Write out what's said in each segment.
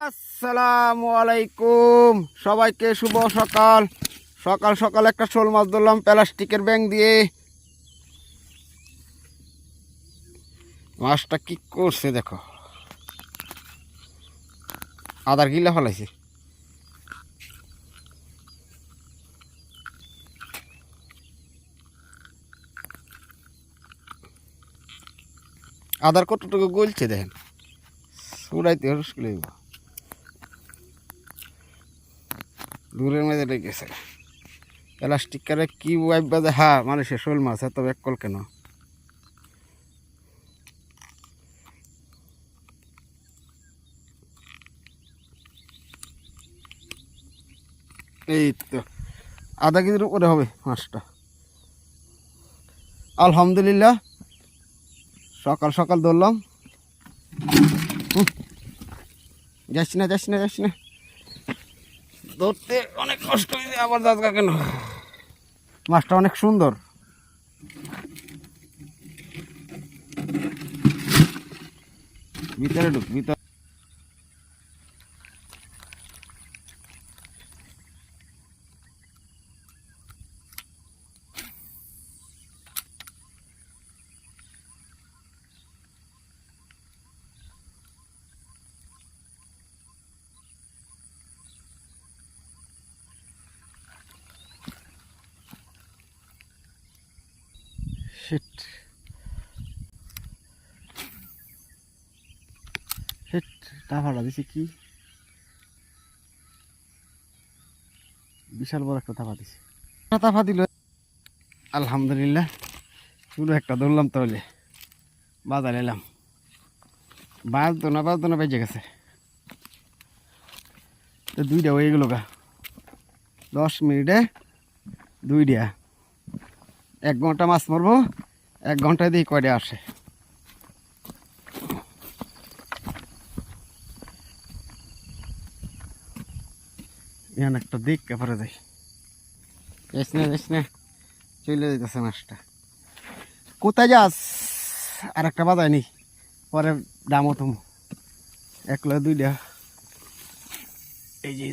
আসসালামু আলাইকুম। সবাইকে শুভ সকাল। সকাল সকাল একটা শোল মাছ ধরলাম, প্লাস্টিকের ব্যাং দিয়ে। মাছটা কি করছে দেখো। আদার গিলা ফলাইছে। আদার কতটুকু গলছে দেখেন। উড়াইতে মুশকিল দূরের মধ্যে রেখেছে প্লাস্টিক কারে কি ওয়াইপ বাজে? হা মানুষের শোল মাছ, এত ব্যাকল কেন? এই তো, আধা কেজির উপরে হবে মাছটা। আলহামদুলিল্লাহ, সকাল সকাল ধরলাম। যাচ্ছি না যাচ্ছি না যাচ্ছি না। ধরতে অনেক কষ্ট হয়েছে আবার দাঁত কেন? মাছটা অনেক সুন্দর। ভিতরে ঢুক ভিতরে। শিট শিট টাফাটা দিছি কি? বিশাল বড় একটা তাফা দিছি। তাফা দিল। আলহামদুলিল্লাহ, শুরু একটা ধরলাম তাহলে। বাজার এলাম। বাজতো না বাজতো না, বেজে গেছে। তো দুইটা হয়ে গেল গা। দশ মিনিটে দুইটা। এক ঘণ্টা মাছ মারবো, এক ঘন্টায় দিয়ে কয়টা আসে। একটা দিক পরে যাই। যাইস না চলে যেতেছে মাছটা। কোথায় যাস? আর একটা বাজায় নি পরে দামও তুমি। একলা দুইটা। এই যে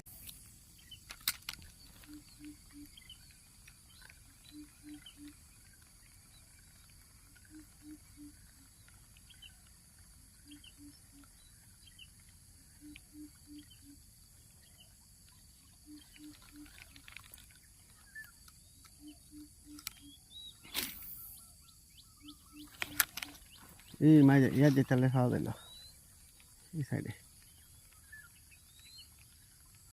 এই মাঝে ইয়া যে তাহলে খাওয়া দিল এই সাইডে